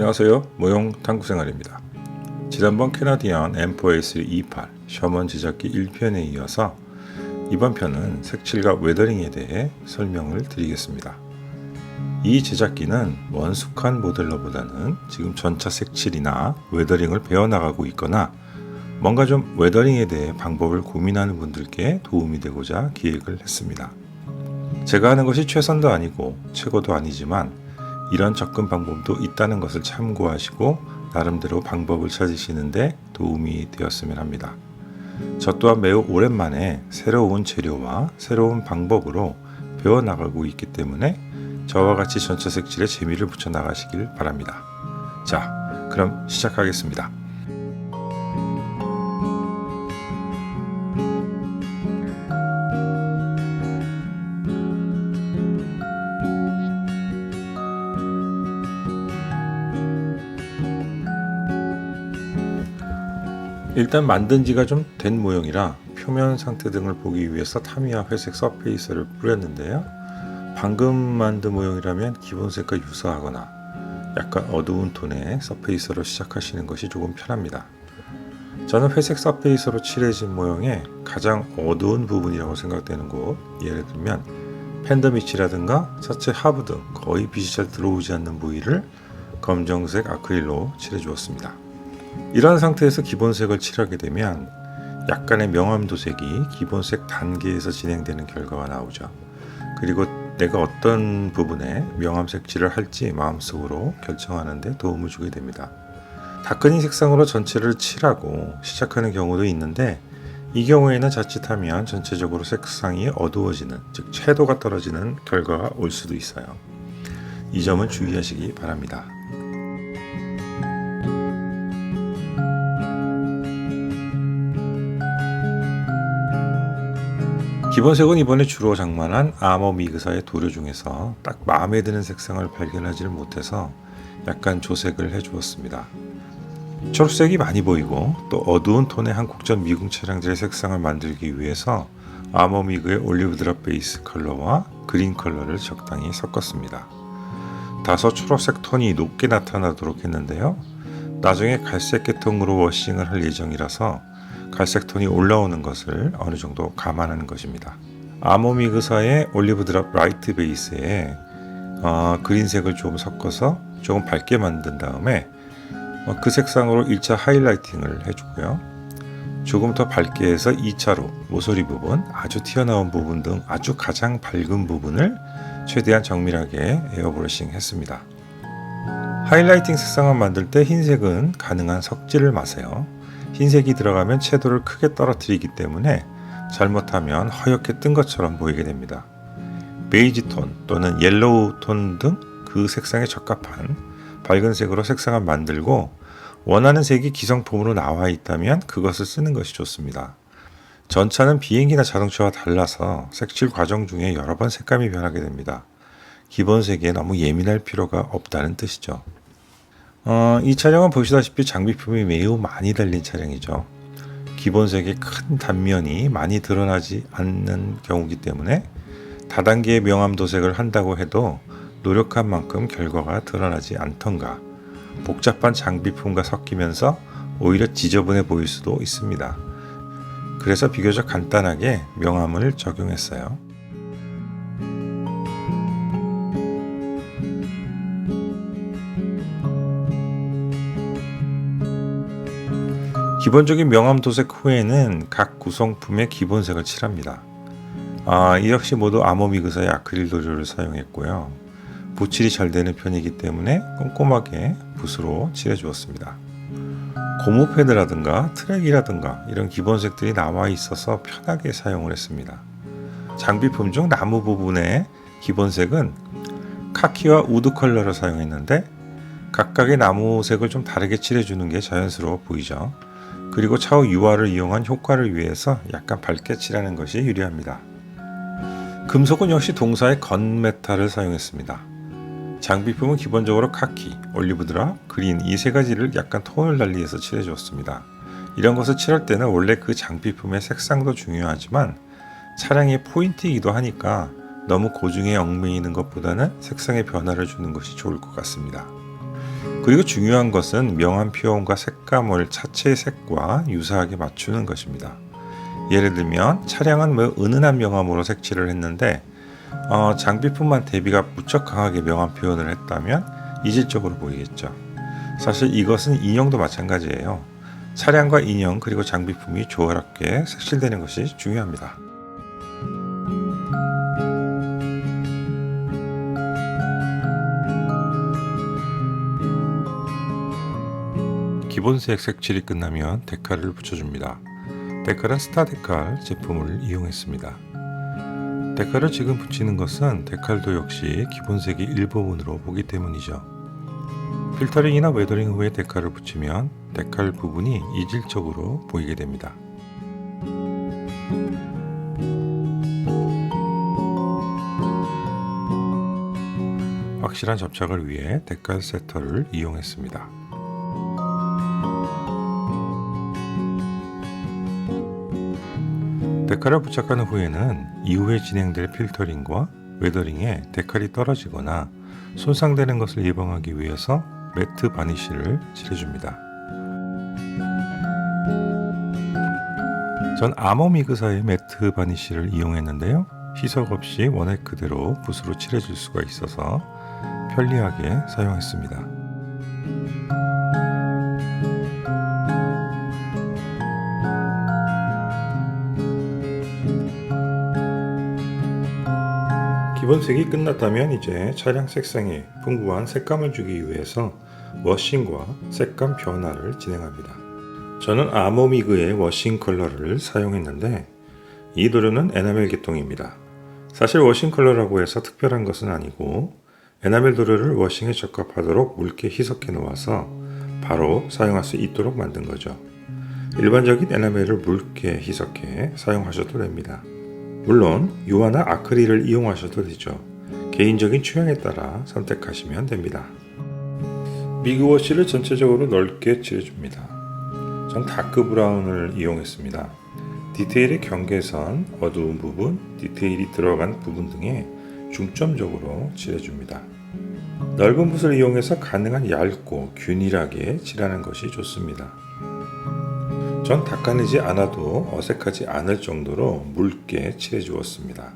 안녕하세요. 모형 탐구생활입니다. 지난번 캐나디안 M4A328 셔먼 제작기 1편에 이어서 이번 편은 색칠과 웨더링에 대해 설명을 드리겠습니다. 이 제작기는 원숙한 모델러보다는 지금 전차 색칠이나 웨더링을 배워나가고 있거나 뭔가 좀 웨더링에 대해 방법을 고민하는 분들께 도움이 되고자 기획을 했습니다. 제가 하는 것이 최선도 아니고 최고도 아니지만 이런 접근 방법도 있다는 것을 참고하시고 나름대로 방법을 찾으시는데 도움이 되었으면 합니다. 저 또한 매우 오랜만에 새로운 재료와 새로운 방법으로 배워나가고 있기 때문에 저와 같이 전체 색칠에 재미를 붙여 나가시길 바랍니다. 자, 그럼 시작하겠습니다. 일단 만든 지가 좀 된 모형이라 표면 상태 등을 보기 위해서 타미야 회색 서페이스를 뿌렸는데요. 방금 만든 모형이라면 기본 색과 유사하거나 약간 어두운 톤의 서페이스로 시작하시는 것이 조금 편합니다. 저는 회색 서페이스로 칠해진 모형의 가장 어두운 부분이라고 생각되는 곳, 예를 들면 팬더 밑이라든가 차체 하부 등 거의 빛이 잘 들어오지 않는 부위를 검정색 아크릴로 칠해 주었습니다. 이런 상태에서 기본색을 칠하게 되면 약간의 명암 도색이 기본색 단계에서 진행되는 결과가 나오죠. 그리고 내가 어떤 부분에 명암 색 칠을 할지 마음속으로 결정하는 데 도움을 주게 됩니다. 다크닝 색상으로 전체를 칠하고 시작하는 경우도 있는데 이 경우에는 자칫하면 전체적으로 색상이 어두워지는 즉 채도가 떨어지는 결과가 올 수도 있어요. 이 점은 주의하시기 바랍니다. 기본색은 이번에 주로 장만한 아머 미그사의 도료 중에서 딱 마음에 드는 색상을 발견하지를 못해서 약간 조색을 해주었습니다. 초록색이 많이 보이고 또 어두운 톤의 한국전 미궁 차량들의 색상을 만들기 위해서 아머 미그의 올리브 드랍 베이스 컬러와 그린 컬러를 적당히 섞었습니다. 다소 초록색 톤이 높게 나타나도록 했는데요. 나중에 갈색 계통으로 워싱을 할 예정이라서 갈색 톤이 올라오는 것을 어느 정도 감안하는 것입니다. 아모미그사의 올리브 드랍 라이트 베이스에 어, 그린색을 좀 섞어서 조금 밝게 만든 다음에 어, 그 색상으로 1차 하이라이팅을 해주고요. 조금 더 밝게 해서 2차로 모서리 부분, 아주 튀어나온 부분 등 아주 가장 밝은 부분을 최대한 정밀하게 에어브러싱 했습니다. 하이라이팅 색상을 만들 때 흰색은 가능한 섞지를 마세요. 흰색이 들어가면 채도를 크게 떨어뜨리기 때문에 잘못하면 허옇게 뜬 것처럼 보이게 됩니다. 베이지 톤 또는 옐로우 톤 등 그 색상에 적합한 밝은 색으로 색상을 만들고 원하는 색이 기성품으로 나와 있다면 그것을 쓰는 것이 좋습니다. 전차는 비행기나 자동차와 달라서 색칠 과정 중에 여러 번 색감이 변하게 됩니다. 기본 색에 너무 예민할 필요가 없다는 뜻이죠. 어, 이 차량은 보시다시피 장비품이 매우 많이 달린 차량이죠. 기본색의 큰 단면이 많이 드러나지 않는 경우기 때문에 다단계의 명암 도색을 한다고 해도 노력한 만큼 결과가 드러나지 않던가 복잡한 장비품과 섞이면서 오히려 지저분해 보일 수도 있습니다. 그래서 비교적 간단하게 명암을 적용했어요. 기본적인 명암 도색 후에는 각 구성품의 기본색을 칠합니다. 아, 이 역시 모두 아모미그사의 아크릴 도료를 사용했고요. 붓칠이 잘 되는 편이기 때문에 꼼꼼하게 붓으로 칠해 주었습니다. 고무 패드라든가 트랙이라든가 이런 기본색들이 나와 있어서 편하게 사용을 했습니다. 장비품 중 나무 부분의 기본색은 카키와 우드 컬러를 사용했는데 각각의 나무색을 좀 다르게 칠해주는 게 자연스러워 보이죠. 그리고 차후 유화를 이용한 효과를 위해서 약간 밝게 칠하는 것이 유리합니다. 금속은 역시 동사의 건메탈을 사용했습니다. 장비품은 기본적으로 카키, 올리브드라, 그린 이 세 가지를 약간 톤을 달리해서 칠해 주었습니다. 이런 것을 칠할 때는 원래 그 장비품의 색상도 중요하지만 차량의 포인트이기도 하니까 너무 고중에 얽매이는 것보다는 색상의 변화를 주는 것이 좋을 것 같습니다. 그리고 중요한 것은 명암 표현과 색감을 차체의 색과 유사하게 맞추는 것입니다. 예를 들면 차량은 매우 은은한 명암으로 색칠을 했는데 어, 장비품만 대비가 무척 강하게 명암 표현을 했다면 이질적으로 보이겠죠. 사실 이것은 인형도 마찬가지예요. 차량과 인형 그리고 장비품이 조화롭게 색칠되는 것이 중요합니다. 기본색 색칠이 끝나면 데칼을 붙여줍니다. 데칼은 스타 데칼 제품을 이용했습니다. 데칼을 지금 붙이는 것은 데칼도 역시 기본색이 일부분으로 보기 때문이죠. 필터링이나 웨더링 후에 데칼을 붙이면 데칼 부분이 이질적으로 보이게 됩니다. 확실한 접착을 위해 데칼 세터를 이용했습니다. 데칼을 부착한 후에는 이후에 진행될 필터링과 웨더링에 데칼이 떨어지거나 손상되는 것을 예방하기 위해서 매트 바니쉬를 칠해줍니다. 전 아머미그사의 매트 바니쉬를 이용했는데요. 희석 없이 원액 그대로 붓으로 칠해줄 수가 있어서 편리하게 사용했습니다. 기본색이 끝났다면 이제 차량 색상에 풍부한 색감을 주기 위해서 워싱과 색감 변화를 진행합니다. 저는 아모미그의 워싱 컬러를 사용했는데 이 도료는 에나멜 계통입니다. 사실 워싱 컬러라고 해서 특별한 것은 아니고 에나멜 도료를 워싱에 적합하도록 묽게 희석해 놓아서 바로 사용할 수 있도록 만든 거죠. 일반적인 에나멜을 묽게 희석해 사용하셔도 됩니다. 물론 유화나 아크릴을 이용하셔도 되죠. 개인적인 취향에 따라 선택하시면 됩니다. 미그워시를 전체적으로 넓게 칠해줍니다. 전 다크 브라운을 이용했습니다. 디테일의 경계선, 어두운 부분, 디테일이 들어간 부분 등에 중점적으로 칠해줍니다. 넓은 붓을 이용해서 가능한 얇고 균일하게 칠하는 것이 좋습니다. 전 닦아내지 않아도 어색하지 않을 정도로 묽게 칠해 주었습니다.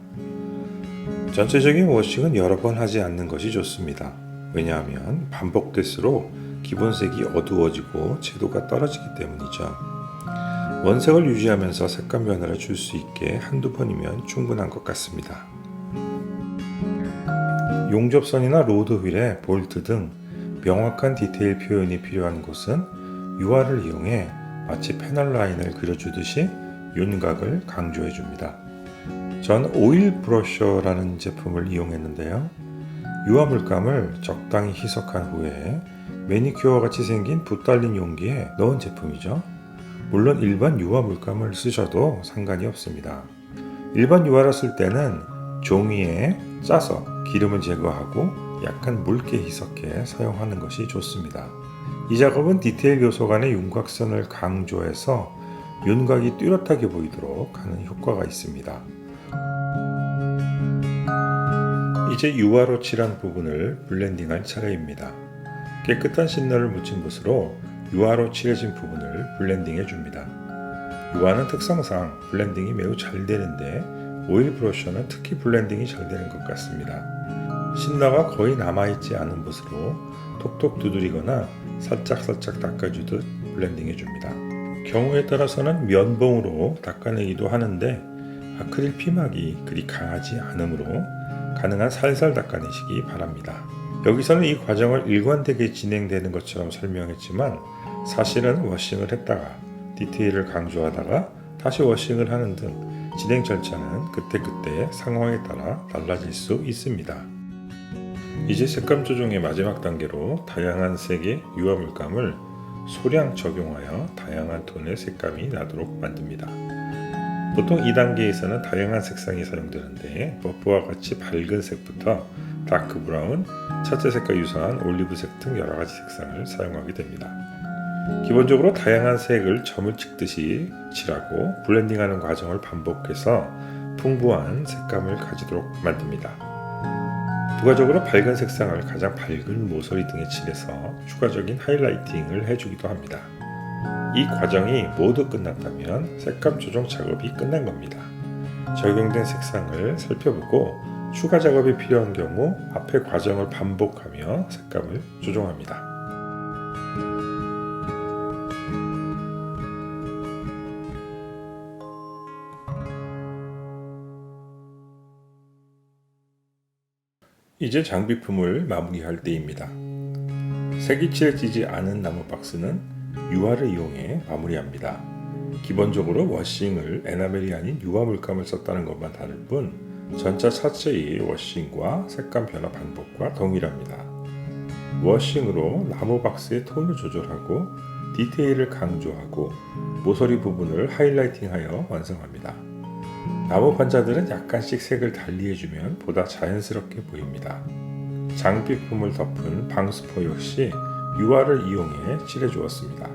전체적인 워싱은 여러 번 하지 않는 것이 좋습니다. 왜냐하면 반복될수록 기본색이 어두워지고 채도가 떨어지기 때문이죠. 원색을 유지하면서 색감 변화를 줄 수 있게 한두 번이면 충분한 것 같습니다. 용접선이나 로드 휠에 볼트 등 명확한 디테일 표현이 필요한 곳은 유화를 이용해 마치 패널 라인을 그려주듯이 윤곽을 강조해 줍니다. 전 오일 브러셔라는 제품을 이용했는데요. 유화 물감을 적당히 희석한 후에 매니큐어 같이 생긴 붓 달린 용기에 넣은 제품이죠. 물론 일반 유화 물감을 쓰셔도 상관이 없습니다. 일반 유화를 쓸 때는 종이에 짜서 기름을 제거하고 약간 묽게 희석해 사용하는 것이 좋습니다. 이 작업은 디테일 요소 간의 윤곽선을 강조해서 윤곽이 뚜렷하게 보이도록 하는 효과가 있습니다. 이제 유화로 칠한 부분을 블렌딩할 차례입니다. 깨끗한 신너를 묻힌 붓으로 유화로 칠해진 부분을 블렌딩해 줍니다. 유화는 특성상 블렌딩이 매우 잘 되는데 오일 브러셔는 특히 블렌딩이 잘 되는 것 같습니다. 신너가 거의 남아있지 않은 붓으로 톡톡 두드리거나 살짝살짝 닦아주듯 블렌딩해 줍니다. 경우에 따라서는 면봉으로 닦아내기도 하는데 아크릴 피막이 그리 강하지 않으므로 가능한 살살 닦아내시기 바랍니다. 여기서는 이 과정을 일관되게 진행되는 것처럼 설명했지만 사실은 워싱을 했다가 디테일을 강조하다가 다시 워싱을 하는 등 진행 절차는 그때그때 상황에 따라 달라질 수 있습니다. 이제 색감 조정의 마지막 단계로 다양한 색의 유화 물감을 소량 적용하여 다양한 톤의 색감이 나도록 만듭니다. 보통 2단계에서는 다양한 색상이 사용되는데 버프와 같이 밝은 색부터 다크 브라운, 차체 색과 유사한 올리브색 등 여러 가지 색상을 사용하게 됩니다. 기본적으로 다양한 색을 점을 찍듯이 칠하고 블렌딩하는 과정을 반복해서 풍부한 색감을 가지도록 만듭니다. 부가적으로 밝은 색상을 가장 밝은 모서리 등에 칠해서 추가적인 하이라이팅을 해주기도 합니다. 이 과정이 모두 끝났다면 색감 조정 작업이 끝난 겁니다. 적용된 색상을 살펴보고 추가 작업이 필요한 경우 앞의 과정을 반복하며 색감을 조정합니다. 이제 장비품을 마무리할 때입니다. 색이 칠해지지 않은 나무 박스는 유화를 이용해 마무리합니다. 기본적으로 워싱을 에나멜이 아닌 유화 물감을 썼다는 것만 다를 뿐 전차 자체의 워싱과 색감 변화 방법과 동일합니다. 워싱으로 나무 박스의 톤을 조절하고 디테일을 강조하고 모서리 부분을 하이라이팅하여 완성합니다. 나무 판자들은 약간씩 색을 달리해주면 보다 자연스럽게 보입니다. 장비품을 덮은 방수포 역시 유화를 이용해 칠해주었습니다.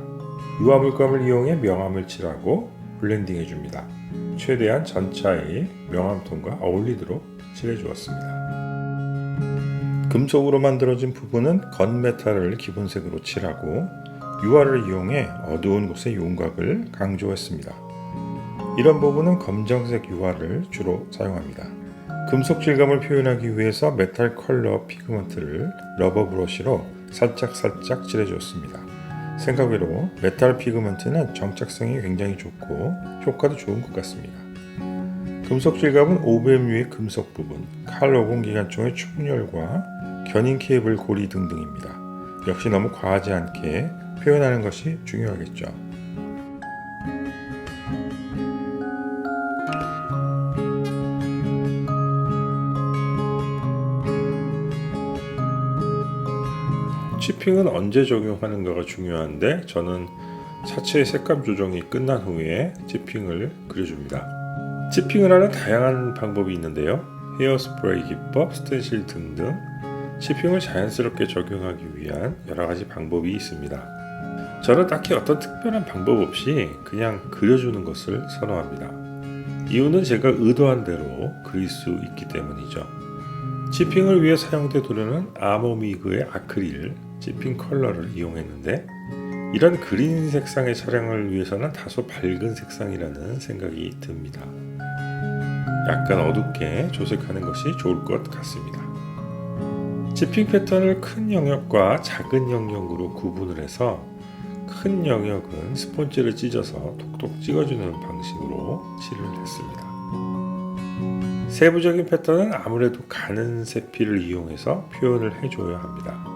유화 물감을 이용해 명암을 칠하고 블렌딩해줍니다. 최대한 전차의 명암톤과 어울리도록 칠해주었습니다. 금속으로 만들어진 부분은 건메탈을 기본색으로 칠하고 유화를 이용해 어두운 곳의 윤곽을 강조했습니다. 이런 부분은 검정색 유화를 주로 사용합니다. 금속 질감을 표현하기 위해서 메탈 컬러 피그먼트를 러버 브러쉬로 살짝살짝 칠해주었습니다. 생각외로 메탈 피그먼트는 정착성이 굉장히 좋고 효과도 좋은 것 같습니다. 금속 질감은 OBMU의 금속 부분, 칼50 기관총의 충렬과 견인 케이블 고리 등등입니다. 역시 너무 과하지 않게 표현하는 것이 중요하겠죠. 핑은 언제 적용하는가가 중요한데 저는 차체의 색감 조정이 끝난 후에 치핑을 그려줍니다. 치핑을 하는 다양한 방법이 있는데요. 헤어스프레이 기법, 스텐실 등등 치핑을 자연스럽게 적용하기 위한 여러 가지 방법이 있습니다. 저는 딱히 어떤 특별한 방법 없이 그냥 그려주는 것을 선호합니다. 이유는 제가 의도한 대로 그릴 수 있기 때문이죠. 치핑을 위해 사용된 도료는 아모미그의 아크릴, 치핑 컬러를 이용했는데 이런 그린 색상의 차량을 위해서는 다소 밝은 색상이라는 생각이 듭니다. 약간 어둡게 조색하는 것이 좋을 것 같습니다. 지핑 패턴을 큰 영역과 작은 영역으로 구분을 해서 큰 영역은 스폰지를 찢어서 톡톡 찍어주는 방식으로 칠을 했습니다. 세부적인 패턴은 아무래도 가는 세피를 이용해서 표현을 해줘야 합니다.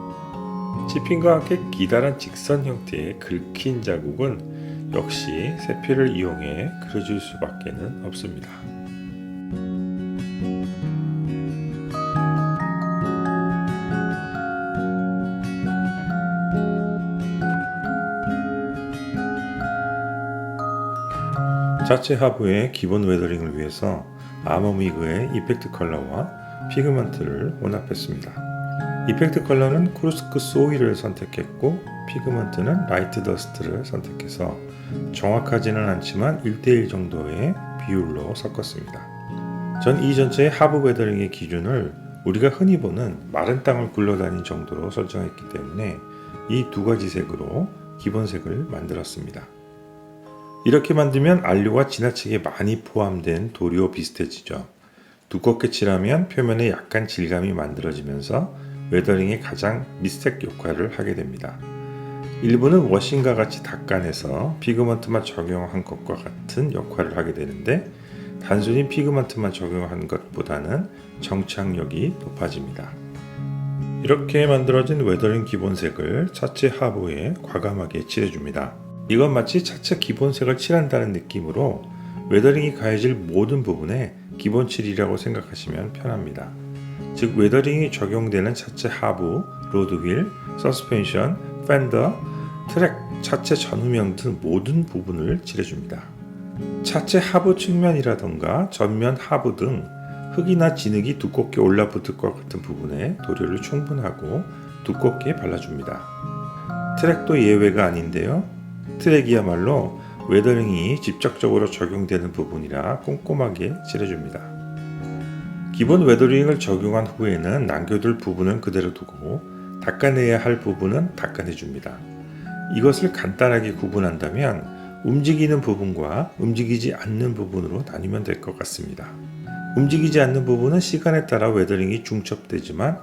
지핑과 함께 기다란 직선 형태의 긁힌 자국은 역시 세피를 이용해 그려줄 수밖에는 없습니다. 자체 하부의 기본 웨더링을 위해서 아머미그의 이펙트 컬러와 피그먼트를 혼합했습니다. 이펙트 컬러는 크루스크 소일을 선택했고 피그먼트는 라이트 더스트를 선택해서 정확하지는 않지만 1대1 정도의 비율로 섞었습니다. 전 이 전체의 하부 웨더링의 기준을 우리가 흔히 보는 마른 땅을 굴러다닌 정도로 설정했기 때문에 이 두 가지 색으로 기본색을 만들었습니다. 이렇게 만들면 안료가 지나치게 많이 포함된 도료 비슷해지죠. 두껍게 칠하면 표면에 약간 질감이 만들어지면서 웨더링의 가장 미스텍 역할을 하게 됩니다. 일부는 워싱과 같이 닦아내서 피그먼트만 적용한 것과 같은 역할을 하게 되는데 단순히 피그먼트만 적용한 것보다는 정착력이 높아집니다. 이렇게 만들어진 웨더링 기본색을 차체 하부에 과감하게 칠해줍니다. 이건 마치 차체 기본색을 칠한다는 느낌으로 웨더링이 가해질 모든 부분에 기본 칠이라고 생각하시면 편합니다. 즉 웨더링이 적용되는 차체 하부, 로드휠, 서스펜션, 팬더, 트랙, 차체 전후면 등 모든 부분을 칠해줍니다. 차체 하부 측면이라던가 전면 하부 등 흙이나 진흙이 두껍게 올라붙을 것 같은 부분에 도료를 충분하고 두껍게 발라줍니다. 트랙도 예외가 아닌데요. 트랙이야말로 웨더링이 직접적으로 적용되는 부분이라 꼼꼼하게 칠해줍니다. 기본 웨더링을 적용한 후에는 남겨둘 부분은 그대로 두고 닦아내야 할 부분은 닦아내 줍니다. 이것을 간단하게 구분한다면 움직이는 부분과 움직이지 않는 부분으로 나뉘면 될 것 같습니다. 움직이지 않는 부분은 시간에 따라 웨더링이 중첩되지만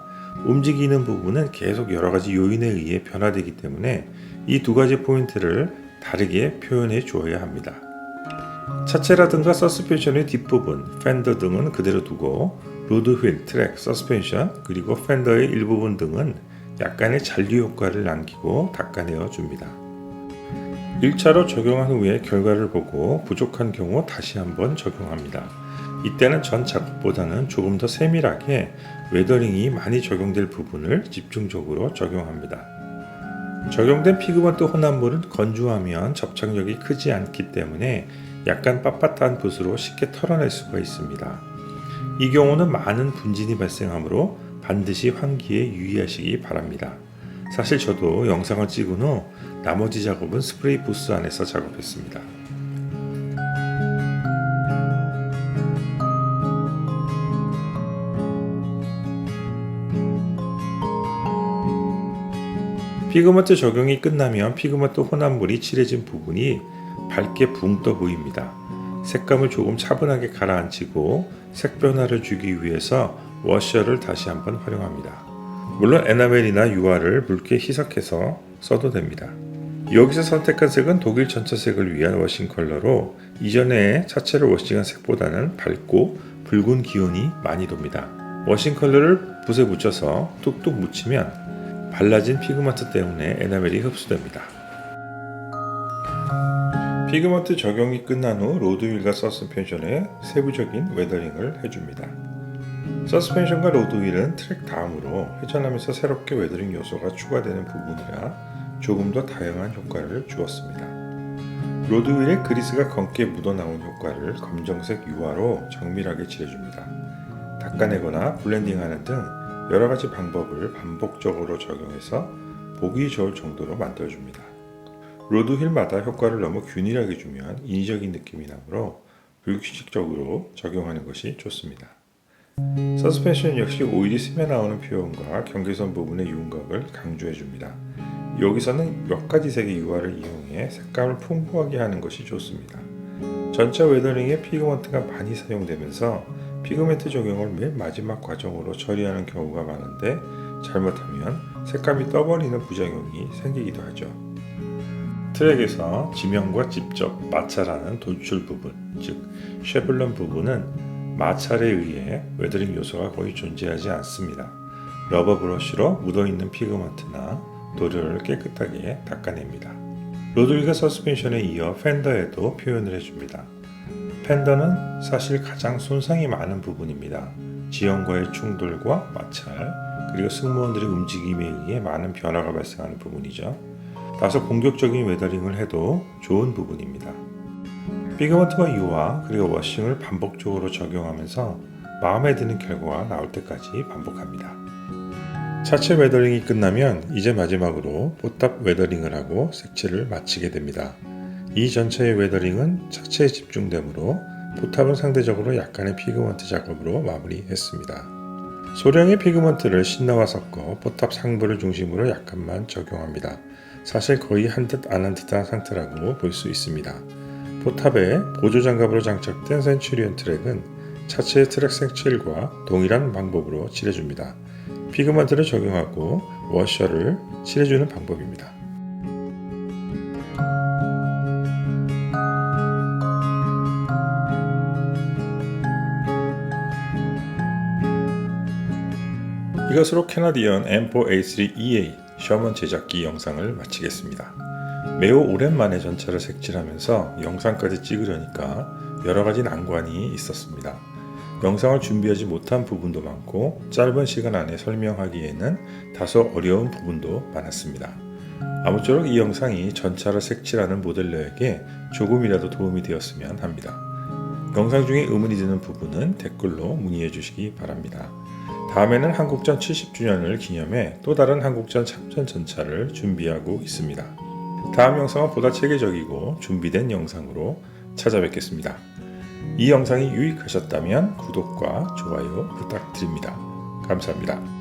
움직이는 부분은 계속 여러 가지 요인에 의해 변화되기 때문에 이 두 가지 포인트를 다르게 표현해 주어야 합니다. 차체라든가 서스펜션의 뒷부분, 팬더 등은 그대로 두고 로드 휠, 트랙, 서스펜션 그리고 팬더의 일부분 등은 약간의 잔류 효과를 남기고 닦아내어 줍니다. 1차로 적용한 후에 결과를 보고 부족한 경우 다시 한번 적용합니다. 이때는 전 작업보다는 조금 더 세밀하게 웨더링이 많이 적용될 부분을 집중적으로 적용합니다. 적용된 피그먼트 혼합물은 건조하면 접착력이 크지 않기 때문에 약간 빳빳한 붓으로 쉽게 털어낼 수가 있습니다. 이 경우는 많은 분진이 발생하므로 반드시 환기에 유의하시기 바랍니다. 사실 저도 영상을 찍은 후 나머지 작업은 스프레이 부스 안에서 작업했습니다. 피그먼트 적용이 끝나면 피그먼트 혼합물이 칠해진 부분이 밝게 붕 떠 보입니다. 색감을 조금 차분하게 가라앉히고 색 변화를 주기 위해서 워셔를 다시 한번 활용합니다. 물론 에나멜이나 유화를 묽게 희석해서 써도 됩니다. 여기서 선택한 색은 독일 전차색을 위한 워싱 컬러로 이전에 차체를 워싱한 색보다는 밝고 붉은 기운이 많이 돕니다. 워싱 컬러를 붓에 묻혀서 뚝뚝 묻히면 발라진 피그먼트 때문에 에나멜이 흡수됩니다. 피그먼트 적용이 끝난 후 로드휠과 서스펜션에 세부적인 웨더링을 해줍니다. 서스펜션과 로드휠은 트랙 다음으로 회전하면서 새롭게 웨더링 요소가 추가되는 부분이라 조금 더 다양한 효과를 주었습니다. 로드휠에 그리스가 검게 묻어나온 효과를 검정색 유화로 정밀하게 칠해줍니다. 닦아내거나 블렌딩하는 등 여러 가지 방법을 반복적으로 적용해서 보기 좋을 정도로 만들어줍니다. 로드휠마다 효과를 너무 균일하게 주면 인위적인 느낌이 나므로 불규칙적으로 적용하는 것이 좋습니다. 서스펜션 역시 오일이 스며 나오는 표현과 경계선 부분의 윤곽을 강조해 줍니다. 여기서는 몇 가지 색의 유화를 이용해 색감을 풍부하게 하는 것이 좋습니다. 전차 웨더링에 피그먼트가 많이 사용되면서 피그멘트 적용을 맨 마지막 과정으로 처리하는 경우가 많은데 잘못하면 색감이 떠버리는 부작용이 생기기도 하죠. 트랙에서 지면과 직접 마찰하는 돌출 부분, 즉 쉐블론 부분은 마찰에 의해 웨더링 요소가 거의 존재하지 않습니다. 러버 브러쉬로 묻어있는 피그먼트나 도료를 깨끗하게 닦아냅니다. 로드리가 서스펜션에 이어 팬더에도 표현을 해줍니다. 팬더는 사실 가장 손상이 많은 부분입니다. 지형과의 충돌과 마찰, 그리고 승무원들의 움직임에 의해 많은 변화가 발생하는 부분이죠. 다소 공격적인 웨더링을 해도 좋은 부분입니다. 피그먼트와 유화 그리고 워싱을 반복적으로 적용하면서 마음에 드는 결과가 나올 때까지 반복합니다. 차체 웨더링이 끝나면 이제 마지막으로 포탑 웨더링을 하고 색칠을 마치게 됩니다. 이 전체의 웨더링은 차체에 집중되므로 포탑은 상대적으로 약간의 피그먼트 작업으로 마무리했습니다. 소량의 피그먼트를 신나와 섞어 포탑 상부를 중심으로 약간만 적용합니다. 사실 거의 한 듯 안 한 듯한 상태라고 볼 수 있습니다. 포탑에 보조 장갑으로 장착된 센츄리언 트랙은 차체의 트랙 색칠과 동일한 방법으로 칠해줍니다. 피그먼트를 적용하고 워셔를 칠해주는 방법입니다. 이것으로 캐나디언 M4A3EA 셔먼 제작기 영상을 마치겠습니다. 매우 오랜만에 전차를 색칠하면서 영상까지 찍으려니까 여러 가지 난관이 있었습니다. 영상을 준비하지 못한 부분도 많고 짧은 시간 안에 설명하기에는 다소 어려운 부분도 많았습니다. 아무쪼록 이 영상이 전차를 색칠하는 모델러에게 조금이라도 도움이 되었으면 합니다. 영상 중에 의문이 드는 부분은 댓글로 문의해 주시기 바랍니다. 다음에는 한국전 70주년을 기념해 또 다른 한국전 참전 전차를 준비하고 있습니다. 다음 영상은 보다 체계적이고 준비된 영상으로 찾아뵙겠습니다. 이 영상이 유익하셨다면 구독과 좋아요 부탁드립니다. 감사합니다.